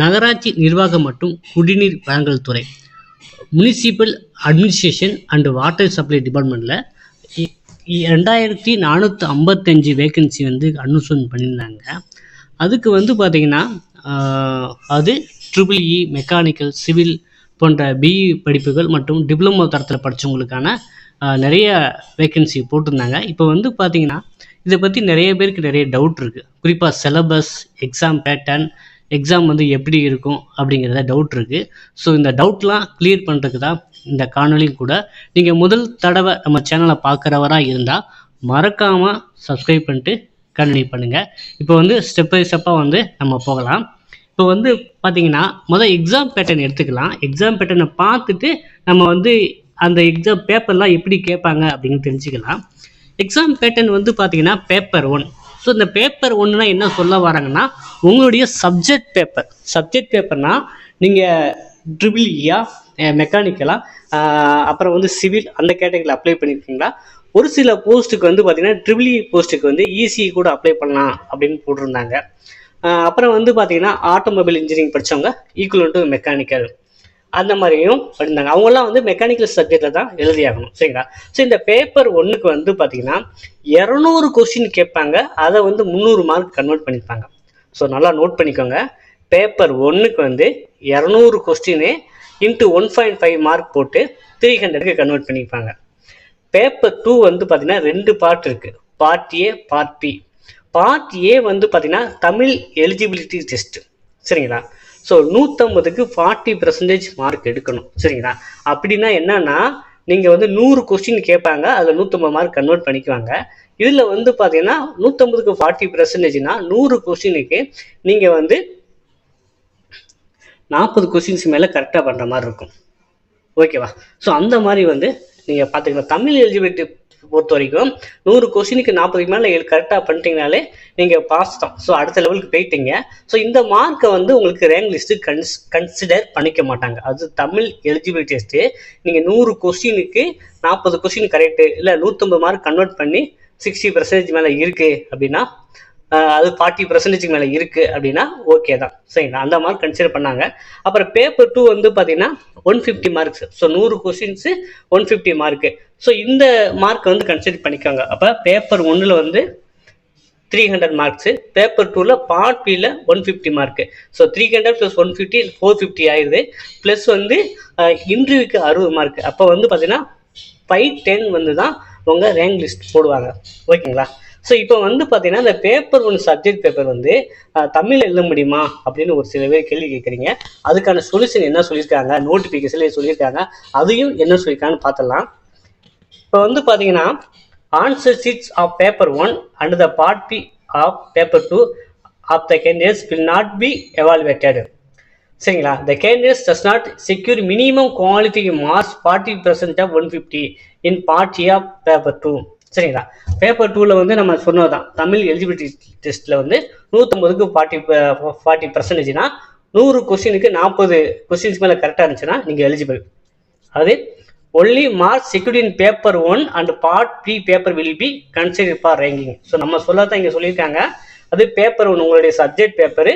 நகராட்சி நிர்வாகம் மற்றும் குடிநீர் வழங்கல் துறை. Municipal administration and water supply டிபார்ட்மெண்ட்டில் ரெண்டாயிரத்தி நானூற்றி ஐம்பத்தஞ்சு வேக்கன்சி வந்து அனௌன்ஸ்மெண்ட் பண்ணியிருந்தாங்க. அதுக்கு வந்து பார்த்திங்கன்னா அது ட்ரிபிள் இ மெக்கானிக்கல் சிவில் போன்ற பிஇ படிப்புகள் மற்றும் டிப்ளமோ தரத்தில் படித்தவங்களுக்கான நிறைய வேக்கன்சி போட்டிருந்தாங்க. இப்போ வந்து பார்த்திங்கன்னா இதை பற்றி நிறைய பேருக்கு நிறைய டவுட் இருக்குது குறிப்பாக சிலபஸ் எக்ஸாம் பேட்டர்ன் எக்ஸாம் வந்து எப்படி இருக்கும் அப்படிங்கிறத டவுட் இருக்குது ஸோ இந்த டவுட்லாம் கிளியர் பண்ணுறதுக்கு தான் இந்த காணொலியும் கூட. நீங்கள் முதல் தடவை நம்ம சேனலை பார்க்குறவராக இருந்தால் மறக்காமல் சப்ஸ்கிரைப் பண்ணிட்டு கண்டினியூ பண்ணுங்கள் இப்போ வந்து ஸ்டெப் பை ஸ்டெப்பாக வந்து நம்ம போகலாம். இப்போ வந்து பார்த்தீங்கன்னா முதல் எக்ஸாம் பேட்டர்ன் எடுத்துக்கலாம். எக்ஸாம் பேட்டர்னை பார்த்துட்டு நம்ம வந்து அந்த எக்ஸாம் பேப்பர்லாம் எப்படி கேட்பாங்க அப்படின்னு தெரிஞ்சுக்கலாம். எக்ஸாம் பேட்டர்ன் வந்து பார்த்தீங்கன்னா பேப்பர் ஒன் ஸோ இந்த பேப்பர் ஒன்றுனா என்ன சொல்ல வராங்கன்னா உங்களுடைய சப்ஜெக்ட் பேப்பர் சப்ஜெக்ட் பேப்பர்னால் நீங்கள் ட்ரிபிள் இயா மெக்கானிக்கலாக அப்புறம் வந்து சிவில் அந்த கேட்டகரியில் அப்ளை பண்ணியிருக்கீங்களா ஒரு சில போஸ்ட்டுக்கு வந்து பார்த்தீங்கன்னா ட்ரிபிள் இ e போஸ்ட்டுக்கு வந்து ஈஸி கூட அப்ளை பண்ணலாம் அப்படின்னு போட்டிருந்தாங்க. அப்புறம் வந்து பார்த்தீங்கன்னா ஆட்டோமொபைல் இன்ஜினியரிங் படித்தவங்க ஈக்குவல் டு மெக்கானிக்கல் அந்த மாதிரியும் படிந்தாங்க அவங்கெல்லாம் வந்து மெக்கானிக்கல் சப்ஜெக்டில் தான் எழுதியாகணும். சரிங்களா? ஸோ இந்த பேப்பர் ஒன்றுக்கு வந்து பார்த்தீங்கன்னா இரநூறு கொஸ்டின் கேட்பாங்க. அதை வந்து முந்நூறு மார்க் கன்வெர்ட் பண்ணியிருப்பாங்க ஸோ நல்லா நோட் பண்ணிக்கோங்க. பேப்பர் ஒன்றுக்கு வந்து இரநூறு question into one point five mark போட்டு த்ரீ ஹண்ட்ரடுக்கு கன்வெர்ட் பண்ணியிருப்பாங்க பேப்பர் டூ வந்து பார்த்தீங்கன்னா ரெண்டு பார்ட் இருக்குது part A part B part A வந்து பார்த்தீங்கன்னா தமிழ் எலிஜிபிலிட்டி டெஸ்ட்டு சரிங்களா? ஸோ நூற்றம்பதுக்கு ஃபார்ட்டி பர்சன்டேஜ் மார்க் எடுக்கணும். சரிங்களா? அப்படின்னா என்னன்னா நீங்கள் வந்து நூறு கொஸ்டின் கேட்பாங்க அதில் நூற்றம்பது மார்க் கன்வெர்ட் பண்ணிக்குவாங்க. இதில் வந்து பார்த்தீங்கன்னா நூற்றம்பதுக்கு ஃபார்ட்டி பர்சன்டேஜ்னா நூறு கொஸ்டினுக்கு நீங்கள் வந்து நாற்பது கொஸ்டின்ஸ் மேலே கரெக்டாக பண்ணுற மாதிரி இருக்கும். ஓகேவா ஸோ அந்த மாதிரி வந்து நீங்கள் பார்த்துக்கலாம் தமிழ் எலிஜிபிலிட்டி பொறுத்த வரைக்கும் நூறு கொஸ்டினுக்கு நாற்பதுக்கு மேலே கரெக்டாக பண்ணிட்டீங்கனாலே நீங்கள் பாஸ் தான். ஸோ அடுத்த லெவலுக்கு போயிட்டீங்க. ஸோ இந்த மார்க்கை வந்து உங்களுக்கு ரேங்க் லிஸ்ட்டு கன்ஸ் கன்சிடர் பண்ணிக்க மாட்டாங்க. அது தமிழ் எலிஜிபிலிட்டி டெஸ்ட்டு நீங்கள் நூறு கொஸ்டினுக்கு நாற்பது கொஸ்டின் கரெக்டு இல்லை நூற்றம்பது மார்க் கன்வெர்ட் பண்ணி சிக்ஸ்டி பர்சன்டேஜ் மேலே இருக்குது அப்படின்னா அது ஃபார்ட்டி பர்சன்டேஜ்க்கு மேலே இருக்குது அப்படின்னா ஓகே தான். சரிங்களா? அந்த மார்க் கன்சிடர் பண்ணாங்க. அப்புறம் பேப்பர் டூ வந்து பார்த்தீங்கன்னா ஒன் ஃபிஃப்டி மார்க்ஸ் ஸோ நூறு questions one fifty mark so இந்த மார்க் வந்து கன்சிடர் பண்ணிக்கோங்க. அப்போ பேப்பர் ஒன்றில் வந்து த்ரீ ஹண்ட்ரட் மார்க்ஸு பேப்பர் டூவில் பார்ட் பியில் one fifty mark so three hundred plus one fifty four fifty ஆயிடுது. ப்ளஸ் வந்து இன்டர்வியூக்கு அறுபது மார்க் அப்போ வந்து பார்த்தீங்கன்னா ஃபைவ் டென் வந்து தான் உங்கள் ரேங்க் லிஸ்ட் போடுவாங்க. ஓகேங்களா ஸோ இப்போ வந்து பார்த்தீங்கன்னா இந்த பேப்பர் ஒன் சப்ஜெக்ட் பேப்பர் வந்து தமிழில் தமிழ் எழுத முடியுமா? அப்படின்னு ஒரு சில பேர் கேள்வி கேட்குறீங்க அதுக்கான சொல்யூஷன் என்ன சொல்லியிருக்காங்க? நோட்டிஃபிகேஷன்ல சொல்லியிருக்காங்க. அதையும் என்ன சொல்லியிருக்காங்கன்னு பார்த்துடலாம் இப்போ வந்து பார்த்தீங்கன்னா answer sheets of paper one and the part B of paper two of the candidates will not be evaluated சரிங்களா? The candidates does not secure minimum quality marks forty percent of one fifty in part A of paper two சரிங்களா? Paper டூவில் வந்து நம்ம சொன்னது தான் Tamil eligibility டெஸ்ட்டில் வந்து நூற்றம்பதுக்கு forty forty பர்சன்டேஜ்னா நூறு கொஸ்டினுக்கு நாற்பது கொஸ்டின்ஸ் மேலே கரெக்டாக இருந்துச்சுன்னா நீங்கள் எலிஜிபிள் அது only mark security in paper one and part B paper will be consider for ranking so நம்ம சொல்லதான் இங்கே சொல்லியிருக்காங்க. அது பேப்பர் ஒன் உங்களுடைய சப்ஜெக்ட் பேப்பரு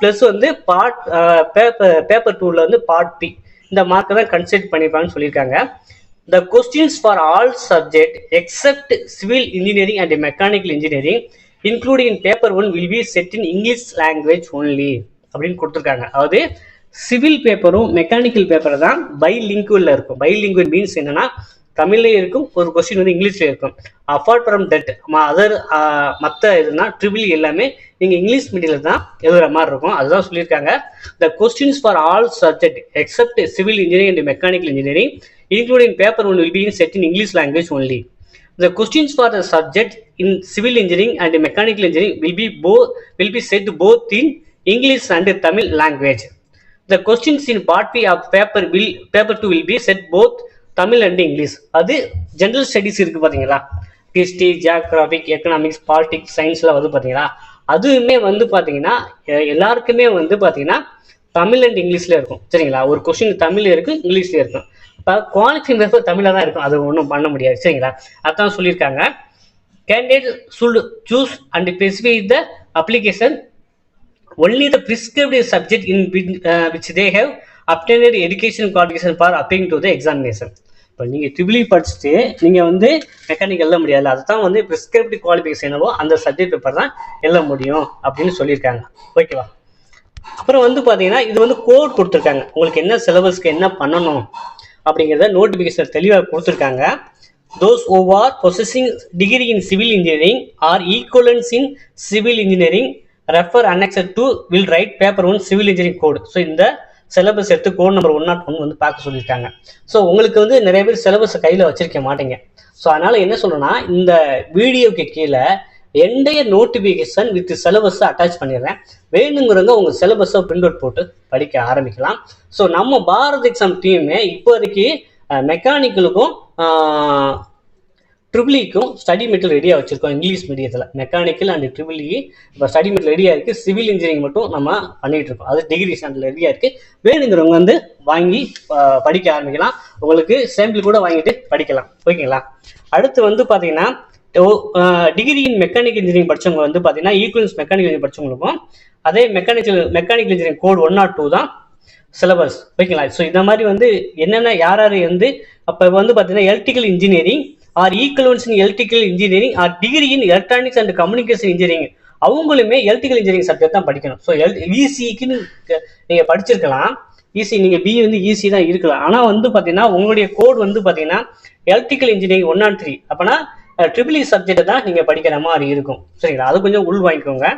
ப்ளஸ் வந்து பார்ட் பேப்பர் பேப்பர் டூவில் வந்து பார்ட் பி இந்த மார்க்கை தான் கன்சிடர் பண்ணிப்பாங்கன்னு சொல்லியிருக்காங்க. The questions for all subject except civil engineering and mechanical engineering including in paper one will be set in English language only அப்படின்னு கொடுத்துருக்காங்க. அதாவது சிவில் பேப்பரும் மெக்கானிக்கல் பேப்பர் தான் பை லிங்குவில் இருக்கும். பை லிங்குவல் மீன்ஸ் என்னன்னா தமிழ்லேயும் இருக்கும் ஒரு கொஸ்டின் வந்து இங்கிலீஷ்லயும் இருக்கும். அப்பார்ட் ஃப்ரம் தட் அதர் மற்ற இதுனா ட்ரிபிள் எல்லாமே நீங்கள் இங்கிலீஷ் மீடியில் தான் எழுதுகிற மாதிரி இருக்கும். அதுதான் சொல்லியிருக்காங்க. The questions for all subject except civil engineering and mechanical engineering including paper one will be in set in English language only the questions for the subject in civil engineering and mechanical engineering will be both will be set both in English and Tamil language the questions in part B paper will paper two will be set both Tamil and English. அது general studies இருக்கு பாத்தீங்களா? History geographic economics politics சயின்ஸ்லாம் வந்து பார்த்தீங்களா அதுவுமே வந்து பாத்தீங்கன்னா எல்லாருக்குமே வந்து பாத்தீங்கன்னா தமிழ் அண்ட் இங்கிலீஷ்ல இருக்கும். சரிங்களா? ஒரு கொஸ்டின் தமிழ்ல இருக்கும் இங்கிலீஷ்ல இருக்கும் இப்போ குவாலிஃபிங் பேப்பர் தமிழில் தான் இருக்கும். அது ஒன்றும் பண்ண முடியாது. சரிங்களா? அதான் சொல்லியிருக்காங்க. Candidate shall choose and specify the application only the prescriptive subject in which they have attended education qualification for applying to the examination இப்போ நீங்கள் ட்ரிபிளி படிச்சுட்டு நீங்கள் வந்து மெக்கானிக் எழுத முடியாது அதுதான் வந்து ப்ரிஸ்கிரிப்டிவ் குவாலிஃபிகேஷன் என்னவோ அந்த சப்ஜெக்ட் பேப்பர் தான் எழுத முடியும் அப்படின்னு சொல்லியிருக்காங்க. ஓகேவா அப்புறம் வந்து பார்த்தீங்கன்னா இது வந்து கோட் கொடுத்துருக்காங்க. உங்களுக்கு என்ன சிலபஸ்க்கு என்ன பண்ணணும் அப்படிங்கிறத நோட்டிஃபிகேஷன் தெளிவாக கொடுத்துருக்காங்க. Those over processing possessing degree in civil engineering or equivalence in civil engineering refer annexed to will write paper one civil engineering code so இந்த சிலபஸ் எடுத்து code number one nought one வந்து பார்க்க சொல்லியிருக்காங்க. So உங்களுக்கு வந்து நிறைய பேர் சிலபஸை கையில் வச்சிருக்க மாட்டீங்க. ஸோ அதனால் என்ன சொல்கிறேன்னா இந்த வீடியோக்கு கீழே entire notification with syllabus attach பண்ணிடுறேன். வேணுங்கிறவங்க உங்கள் சிலபஸை பிரிண்ட் அவுட் போட்டு படிக்க ஆரம்பிக்கலாம். ஸோ நம்ம பாரத் எக்ஸாம் டீமே இப்போதைக்கு மெக்கானிக்கலுக்கும் ட்ரிபிளிக்கும் e ஸ்டடி மெட்டீரியல் ரெடியாக வச்சுருக்கோம் இங்கிலீஷ் மீடியத்தில் மெக்கானிக்கல் அண்ட் ட்ரிபிளி இப்போ ஸ்டடி மெட்டீரியல் ரெடியாக இருக்குது சிவில் இன்ஜினியரிங் மட்டும் நம்ம பண்ணிகிட்டு இருக்கோம். அது டிகிரி ஸ்டாண்டில் ரெடியாக இருக்குது வேணுங்கிறவங்க வந்து வாங்கி படிக்க ஆரம்பிக்கலாம். உங்களுக்கு சாம்பிள் கூட வாங்கிட்டு படிக்கலாம். ஓகேங்களா? அடுத்து வந்து பார்த்தீங்கன்னா டிகிரி இன் மெக்கானிக்கல் இன்ஜினியரிங் படிச்சவங்க வந்து பார்த்தீங்கன்னா ஈக்குவலன்ஸ் மெக்கானிக்கல் இன்ஜினியரிங் படித்தவங்களுக்கும் அதே mechanical mechanical engineering code one nought two தான் சிலபஸ் ஓகேங்களா? ஸோ இந்த மாதிரி வந்து என்னென்ன யார் யார் வந்து அப்போ வந்து பார்த்தீங்கன்னா electrical engineering or equivalence in electrical engineering or degree in electronics and communication engineering அவங்களுமே எலக்ட்ரிக்கல் இன்ஜினியரிங் சப்ஜெக்ட் தான் படிக்கணும். ஸோ எல் இசிக்குன்னு நீங்கள் படிச்சிருக்கலாம். ஈஸி நீங்கள் பி வந்து ஈஸி தான் இருக்கலாம். ஆனால் வந்து பார்த்தீங்கன்னா உங்களுடைய கோட் வந்து பார்த்தீங்கன்னா electrical engineering one on three அப்போனா ட்ரிபிள் இ சப்ஜெக்ட் தான் நீங்கள் படிக்கிற மாதிரி இருக்கும். சரிங்களா? அது கொஞ்சம் உள் வாங்கிக்கோங்க.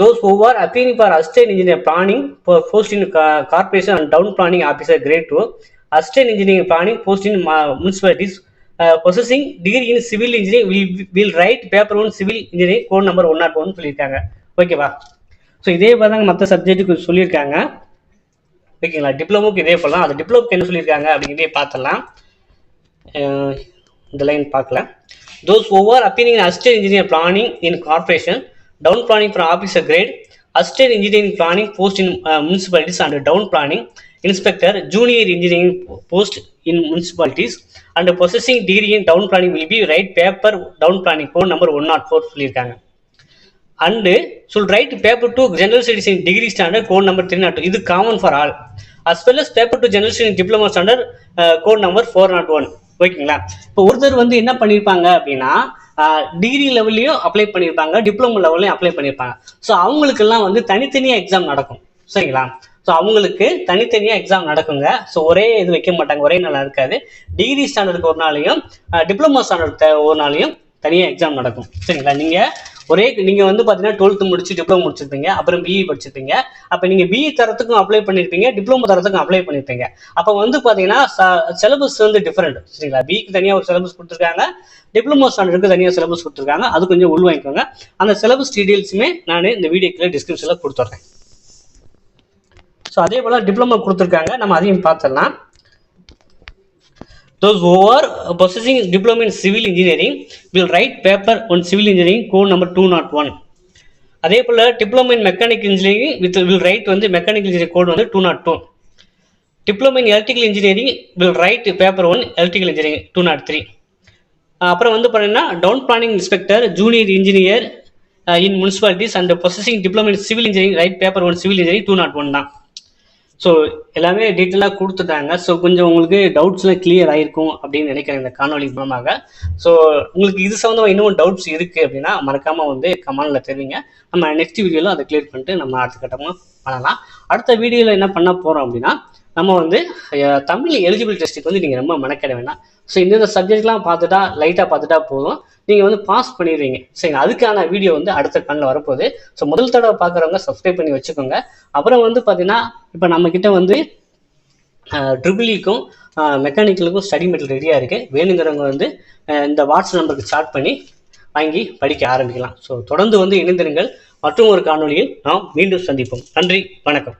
Those over are for for engineer planning post in corporation and town planning officer grade two officer grade 2 assistant engineering planning possessing degree in civil engineering will will write paper one civil engineering code number one nought one சொல்லியிருக்காங்க ஓகேவா so இதே பார்த்தாங்க மற்ற சப்ஜெக்ட்டுக்கு சொல்லியிருக்காங்க ஓகேங்களா டிப்ளமோக்கு இதே போடலாம் அது டிப்ளமோக்கு என்ன சொல்லியிருக்காங்க அப்படிங்கிறதே பார்த்துடலாம் இந்த லைன் பார்க்கல those over opening assistant engineer planning in corporation town planning for officer grade assistant engineering planning post in municipalities and town planning inspector junior engineering post in municipalities and possessing degree in planning planning will be write paper down planning code one naught four சொல்லியிருக்காங்க. And shall write paper two general studies in degree standard code number three naught இது common for all as well as paper two general studies diploma standard code number four naught one ஓகேங்களா? இப்போ ஒருத்தர் வந்து என்ன பண்ணியிருப்பாங்க அப்படின்னா degree லெவல்லையும் apply பண்ணியிருப்பாங்க டிப்ளமோ லெவல்லையும் அப்ளை பண்ணியிருப்பாங்க ஸோ அவங்களுக்கெல்லாம் வந்து தனித்தனியாக எக்ஸாம் நடக்கும். சரிங்களா? ஸோ அவங்களுக்கு தனித்தனியாக எக்ஸாம் நடக்குங்க. ஸோ ஒரே இது வைக்க மாட்டாங்க. ஒரே நல்லா இருக்காது. டிகிரி ஸ்டாண்டர்டுக்கு ஒரு நாளையும் டிப்ளமோ ஸ்டாண்டர்ட் ஒரு நாளையும் தனியாக எக்ஸாம் நடக்கும். சரிங்களா? நீங்கள் ஒரே நீங்கள் வந்து பார்த்தீங்கன்னா டுவெல்த்து முடிச்சு டிப்ளமோ முடிச்சிருப்பீங்க. அப்புறம் பிஇ படிச்சிருப்பீங்க. அப்போ நீங்கள் பிஇ தரத்துக்கும் அப்ளை பண்ணியிருப்பீங்க டிப்ளமோ தரத்துக்கும் அப்ளை பண்ணியிருப்பீங்க அப்போ வந்து பார்த்தீங்கன்னா சிலபஸ் வந்து டிஃப்ரெண்ட் சரிங்களா? பிஇக்கு தனியாக ஒரு சிலபஸ் கொடுத்துருக்காங்க. டிப்ளமோ ஸ்டாண்டர்டுக்கு தனியாக சிலபஸ் கொடுத்துருக்காங்க. அது கொஞ்சம் உள் வாங்கிக்கோங்க அந்த சிலபஸ் டீடைல்ஸுமே நான் இந்த வீடியோக்குள்ள டிஸ்கிரிப்ஷனில் கொடுத்துட்றேன் ஸோ அதே போல் டிப்ளமோ கொடுத்துருக்காங்க. நம்ம அதையும் பார்த்துடலாம். Those who are possessing diploma in civil engineering will write paper on civil engineering code number 201 அதே போல் diploma in mechanic engineering with will write வந்து மெக்கானிக்கல் இன்ஜினியரிங் கோட் வந்து two nought two diploma in electrical engineering will write paper one electrical engineering two nought three அப்புறம் வந்து பார்த்தீங்கன்னா town planning inspector junior engineer in municipalities and processing diploma in civil engineering write paper one civil engineering two nought one தான். So எல்லாமே டீட்டெயிலாக கொடுத்துட்டாங்க. So கொஞ்சம் உங்களுக்கு டவுட்ஸ்லாம் clear ஆயிருக்கும் அப்படின்னு நினைக்கிறேன் இந்த காணொலி மூலமாக. ஸோ உங்களுக்கு இது சம்மந்தமாக இன்னும் டவுட்ஸ் இருக்குது அப்படின்னா மறக்காமல் வந்து கமெண்டில் தெரிவிங்க. நம்ம நெக்ஸ்ட் வீடியோவில் அதை கிளியர் பண்ணிட்டு நம்ம அடுத்த கட்டமாக பண்ணலாம். அடுத்த வீடியோவில் என்ன பண்ண போகிறோம் அப்படின்னா நம்ம வந்து தமிழ் எலிஜிபிள் டெஸ்ட்டுக்கு வந்து நீங்கள் ரொம்ப மெனக்கிட வேண்டாம். ஸோ இந்தந்த சப்ஜெக்ட்லாம் பார்த்துட்டா லைட்டாக பார்த்துட்டா போதும். நீங்கள் வந்து பாஸ் பண்ணிடுவீங்க. சரிங்க அதுக்கான வீடியோ வந்து அடுத்த கண்ணில் வரப்போகுது. ஸோ முதல் தடவை பார்க்குறவங்க சப்ஸ்கிரைப் பண்ணி வச்சுக்கோங்க. அப்புறம் வந்து பார்த்தீங்கன்னா இப்போ நம்மக்கிட்ட வந்து ட்ரிபிளிக்கும் மெக்கானிக்கலுக்கும் ஸ்டடி மெட்டீரியல் ரெடியாக இருக்குது வேணுங்கிறவங்க வந்து இந்த வாட்ஸ்அப் நம்பருக்கு சாட் பண்ணி வாங்கி படிக்க ஆரம்பிக்கலாம். ஸோ தொடர்ந்து வந்து இணைந்திருங்கள். மற்றும் ஒரு காணொலியில் நாம் மீண்டும் சந்திப்போம். நன்றி. வணக்கம்.